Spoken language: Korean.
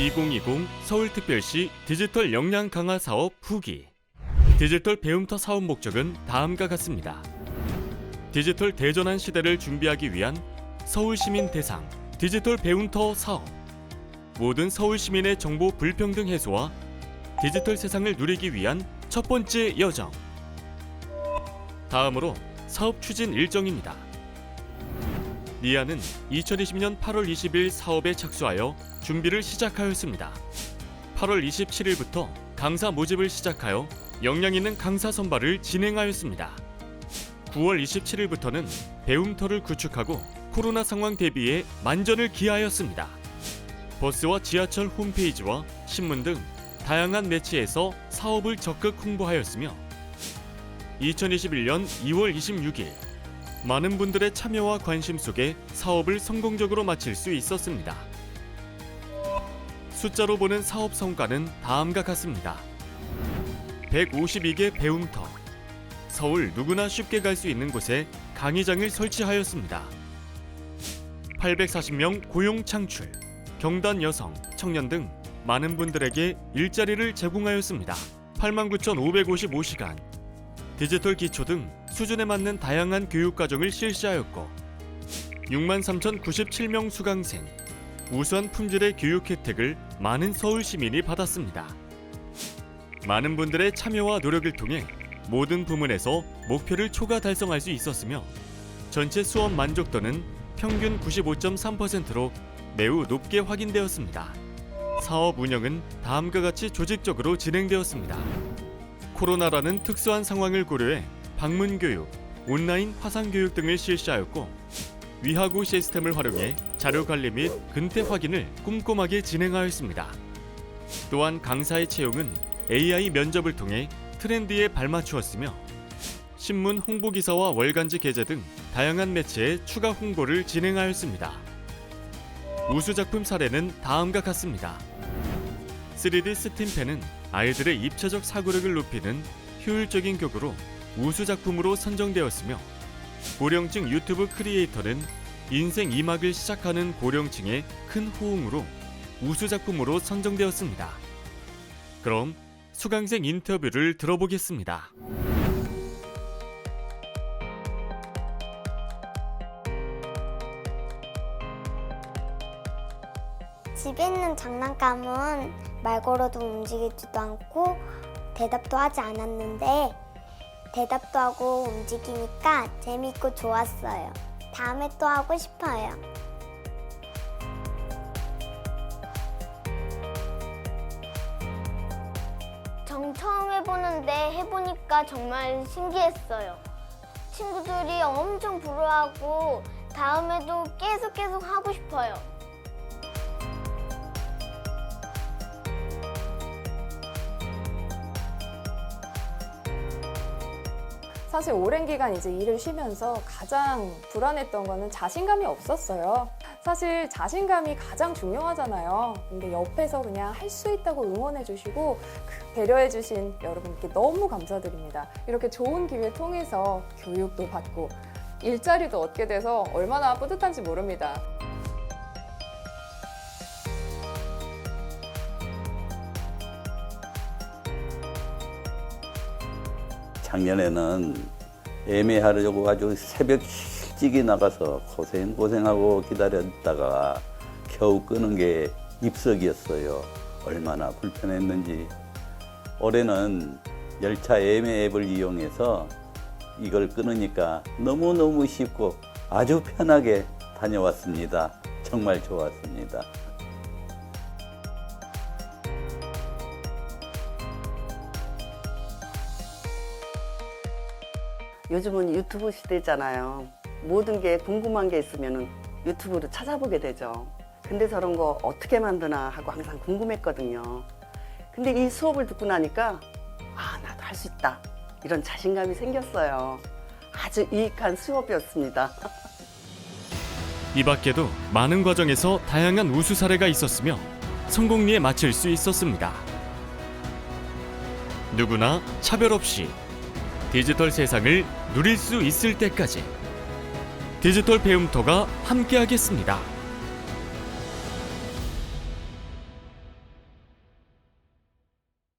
2020 서울특별시 디지털 역량 강화 사업 후기 디지털 배움터 사업 목적은 다음과 같습니다. 디지털 대전환 시대를 준비하기 위한 서울 시민 대상 디지털 배움터 사업 모든 서울 시민의 정보 불평등 해소와 디지털 세상을 누리기 위한 첫 번째 여정 다음으로 사업 추진 일정입니다. 니아는 2020년 8월 20일 사업에 착수하여 준비를 시작하였습니다. 8월 27일부터 강사 모집을 시작하여 역량 있는 강사 선발을 진행하였습니다. 9월 27일부터는 배움터를 구축하고 코로나 상황 대비에 만전을 기하였습니다. 버스와 지하철 홈페이지와 신문 등 다양한 매체에서 사업을 적극 홍보하였으며 2021년 2월 26일 많은 분들의 참여와 관심 속에 사업을 성공적으로 마칠 수 있었습니다. 숫자로 보는 사업 성과는 다음과 같습니다. 152개 배움터 서울 누구나 쉽게 갈 수 있는 곳에 강의장을 설치하였습니다. 840명 고용 창출, 경단 여성, 청년 등 많은 분들에게 일자리를 제공하였습니다. 89,555시간, 디지털 기초 등 수준에 맞는 다양한 교육 과정을 실시하였고 63,097명 수강생, 우수한 품질의 교육 혜택을 많은 서울 시민이 받았습니다. 많은 분들의 참여와 노력을 통해 모든 부문에서 목표를 초과 달성할 수 있었으며 전체 수업 만족도는 평균 95.3%로 매우 높게 확인되었습니다. 사업 운영은 다음과 같이 조직적으로 진행되었습니다. 코로나라는 특수한 상황을 고려해 방문 교육, 온라인 화상 교육 등을 실시하였고 위하구 시스템을 활용해 자료 관리 및 근태 확인을 꼼꼼하게 진행하였습니다. 또한 강사의 채용은 AI 면접을 통해 트렌드에 발맞추었으며 신문 홍보 기사와 월간지 게재 등 다양한 매체에 추가 홍보를 진행하였습니다. 우수 작품 사례는 다음과 같습니다. 3D 스팀펜은 아이들의 입체적 사고력을 높이는 효율적인 교구로 우수 작품으로 선정되었으며 고령층 유튜브 크리에이터는 인생 2막을 시작하는 고령층의 큰 호응으로 우수 작품으로 선정되었습니다. 그럼 수강생 인터뷰를 들어보겠습니다. 집에 있는 장난감은 말 걸어도 움직이지도 않고 대답도 하지 않았는데 대답도 하고 움직이니까 재밌고 좋았어요. 다음에 또 하고 싶어요. 정 처음 해보는데 해보니까 정말 신기했어요. 친구들이 엄청 부러워하고 다음에도 계속 계속 하고 싶어요. 사실 오랜 기간 이제 일을 쉬면서 가장 불안했던 거는 자신감이 없었어요. 사실 자신감이 가장 중요하잖아요. 근데 옆에서 그냥 할 수 있다고 응원해 주시고 그 배려해 주신 여러분께 너무 감사드립니다. 이렇게 좋은 기회 통해서 교육도 받고 일자리도 얻게 돼서 얼마나 뿌듯한지 모릅니다. 작년에는 애매하려고 아주 새벽 일찍이 나가서 고생 고생하고 기다렸다가 겨우 끄는 게 입석이었어요. 얼마나 불편했는지. 올해는 열차 애매 앱을 이용해서 이걸 끊으니까 너무너무 쉽고 아주 편하게 다녀왔습니다. 정말 좋았습니다. 요즘은 유튜브 시대잖아요. 모든 게 궁금한 게 있으면 유튜브로 찾아보게 되죠. 근데 저런 거 어떻게 만드나 하고 항상 궁금했거든요. 근데 이 수업을 듣고 나니까 아, 나도 할 수 있다. 이런 자신감이 생겼어요. 아주 유익한 수업이었습니다. 이 밖에도 많은 과정에서 다양한 우수 사례가 있었으며 성공리에 마칠 수 있었습니다. 누구나 차별 없이 디지털 세상을 누릴 수 있을 때까지 디지털 배움터가 함께하겠습니다.